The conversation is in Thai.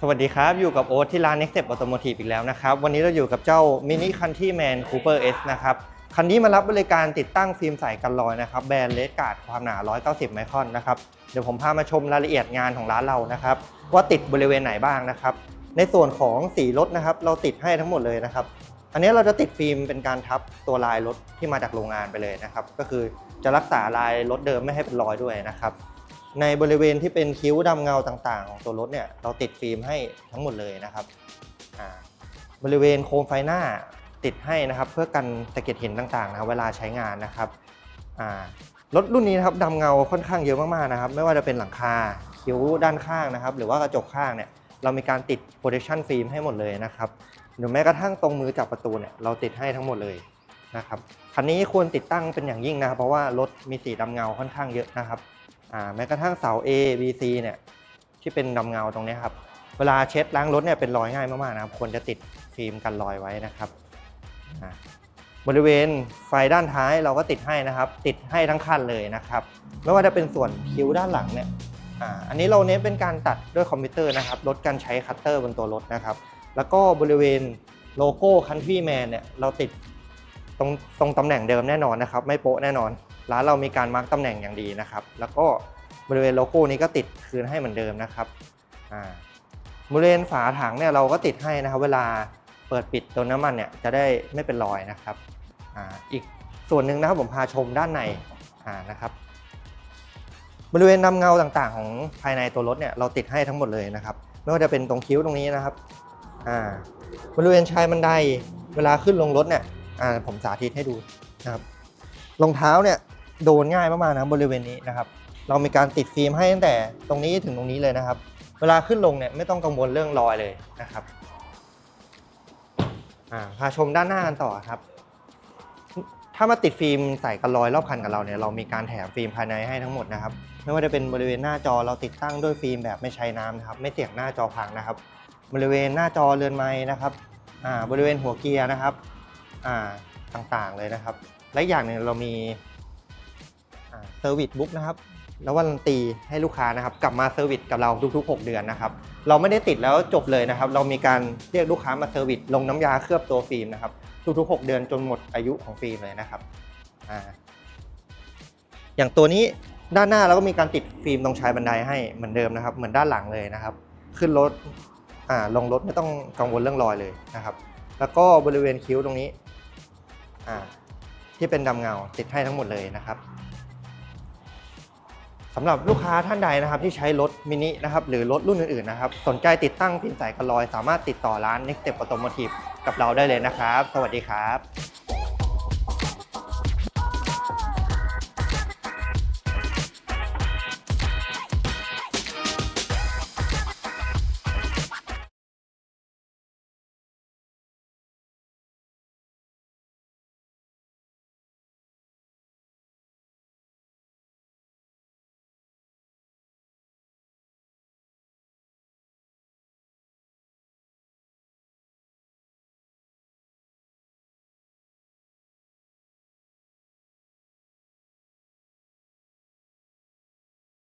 สวัสดีครับ อยู่กับโอ๊ตที่ร้าน Next Step Automotive อีกแล้วนะครับ วันนี้เราอยู่กับเจ้า Mini Countryman Cooper S นะครับ คันนี้มารับบริการติดตั้งฟิล์มใสกันรอยนะครับ แบรนด์เลสการ์ดความหนา 190 ไมครอนนะครับ เดี๋ยวผมพามาชมรายละเอียดงานของร้านเรานะครับ ว่าติดบริเวณไหนบ้างนะครับ ในส่วนของสีรถนะครับ เราติดให้ทั้งหมดเลยนะครับ อันนี้เราจะติดฟิล์มเป็นการทับตัวลายรถที่มาจากโรงงานไปเลยนะครับ ก็คือจะรักษาลายรถเดิมไม่ให้เป็นรอยด้วยนะครับ ในบริเวณที่เป็นคิ้วดำเงาต่างๆ ของตัวรถเนี่ยเราติดฟิล์มให้ทั้งหมดเลยนะครับบริเวณโคมไฟหน้าติดให้นะครับ เพื่อกันสะเก็ดหินต่างๆนะครับเวลาใช้งานนะครับรถรุ่นนี้นะครับดำเงาค่อนข้างเยอะมากๆนะครับ ไม่ว่าจะเป็นหลังคาคิ้วด้านข้างนะครับ หรือว่ากระจกข้างเนี่ยเรามีการติด protection film ให้หมดเลยนะครับหรือแม้กระทั่งตรงมือจับประตูเนี่ยเราติดให้ทั้งหมดเลยนะครับคันนี้ควรติดตั้งเป็นอย่างยิ่งนะครับ เพราะว่ารถมีสีดำเงาค่อนข้างเยอะนะครับ แม้กระทั่งเสา A B C เนี่ยที่เป็นดำเงาตรงนี้ครับ เวลาเช็ดล้างรถเนี่ยเป็นรอยง่ายมากๆนะครับควรจะติดฟิล์มกันรอยไว้นะครับ บริเวณไฟด้านท้ายเราก็ติดให้นะครับ ติดให้ทั้งคันเลยนะครับ ไม่ว่าจะเป็นส่วนคิ้วด้านหลังเนี่ยอันนี้เราเน้นเป็นการตัดด้วยคอมพิวเตอร์นะครับลดการใช้คัตเตอร์บนตัวรถนะครับ แล้วก็บริเวณโลโก้ Countryman เนี่ยเราติดตรงตรงตำแหน่งเดิมแน่นอนนะครับ ไม่โป๊ะแน่นอน ร้านเรามีการมาร์กตำแหน่งอย่างดีนะครับ แล้วก็บริเวณโลโก้นี้ก็ติดคืนให้เหมือนเดิมนะครับบริเวณฝาถังเนี่ยเราก็ติดให้นะครับ เวลาเปิดปิดตัวน้ำมันเนี่ยจะได้ไม่เป็นรอยนะครับออีกส่วนหนึ่งนะครับผมพาชมด้านในนะครับ บริเวณนำเงาต่างๆ ของภายในตัวรถเนี่ยเราติดให้ทั้งหมดเลยนะครับ ไม่ว่าจะเป็นตรงคิ้วตรงนี้นะครับบริเวณชายบันไดเวลาขึ้นลงรถเนี่ยผมสาธิตให้ดูนะครับรองเท้าเนี่ย โดนง่ายมากๆนะบริเวณนี้นะครับ เรามีการติดฟิล์มให้ตั้งแต่ตรงนี้ถึงตรงนี้เลยนะครับ เวลาขึ้นลงเนี่ยไม่ต้องกังวลเรื่องรอยเลยนะครับอาพาชมด้านหน้ากันต่อครับ ถ้ามาติดฟิล์มใส่กันรอยรอบคันกับเราเนี่ยเรามีการแถมฟิล์มภายในให้ทั้งหมดนะครับ ไม่ว่าจะเป็นบริเวณหน้าจอเราติดตั้งด้วยฟิล์มแบบไม่ใช้น้ำนะครับ ไม่เสี่ยงหน้าจอพังนะครับ บริเวณหน้าจอเรือนไม้นะครับอาบริเวณหัวเกียร์นะครับอ่าต่างๆเลยนะครับ และอย่างหนึ่งเรามี ซอร์วิสบุ๊กนะครับแล้ววันตีให้ลูกค้านะครับกลับมาเซอร์วิสกับเราทุกๆ 6 เดือนนะครับเราไม่ได้ติดแล้วจบเลยนะครับ เรามีการเรียกลูกค้ามาเซอร์วิสลงน้ำยาเคลือบตัวฟิล์มนะครับทุกๆ 6 เดือนจนหมดอายุของฟิล์มเลยนะครับอ่าอย่างตัวนี้ด้านหน้าเราก็มีการติดฟิล์มตรงชายบันไดให้เหมือนเดิมนะครับ เหมือนด้านหลังเลยนะครับ ขึ้นรถอ่าลงรถไม่ต้องกังวลเรื่องรอยเลยนะครับ แล้วก็บริเวณคิ้วตรงนี้อ่าที่เป็นดำเงาติดให้ทั้งหมดเลยนะครับ สำหรับลูกค้าท่านใดนะครับที่ใช้รถมินินะครับหรือรถรุ่นอื่นๆนะครับสนใจติดตั้งฟิล์มใสกันรอย สามารถติดต่อร้าน Next Step Automotive กับเราได้เลยนะครับ สวัสดีครับ